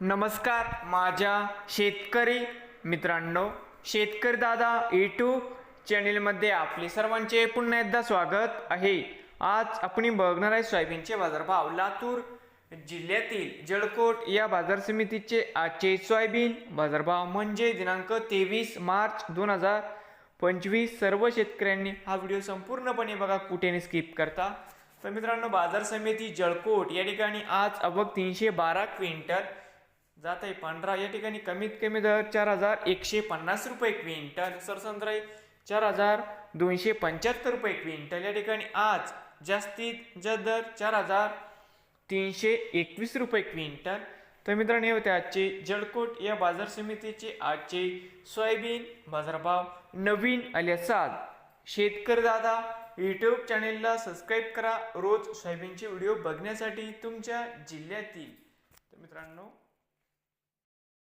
नमस्कार माझ्या शेतकरी मित्रांनो शेतकरी दादा यूट्यूब चॅनेलमध्ये आपले सर्वांचे पुन्हा एकदा स्वागत आहे. आज आपण बघणार आहे सोयाबीनचे बाजारभाव. लातूर जिल्ह्यातील जळकोट या बाजार समितीचे आजचे सोयाबीन बाजारभाव म्हणजे दिनांक तेवीस मार्च दोन हजार पंचवीस. सर्व शेतकऱ्यांनी हा व्हिडिओ संपूर्णपणे बघा कुठेने स्किप करता. तर मित्रांनो बाजार समिती जळकोट या ठिकाणी आज अवघ तीनशे बारा क्विंटल जात आहे पांढरा या ठिकाणी कमीत कमी दर चार हजार एकशे पन्नास रुपये क्विंटल. सरसंद्राई चार हजार दोनशे पंच्याहत्तर रुपये क्विंटल. या ठिकाणी आज जास्तीत जास्त दर चार हजार तीनशे एकवीस रुपये क्विंटल. तर मित्रांनो हे होते आजचे जळकोट. या बाजार समितीचे आजचे सोयाबीन बाजारभाव नवीन आले असाल शेतकरी दादा यूट्यूब चॅनेलला सबस्क्राईब करा. रोज सोयाबीनचे व्हिडिओ बघण्यासाठी तुमच्या जिल्ह्यातील. तर मित्रांनो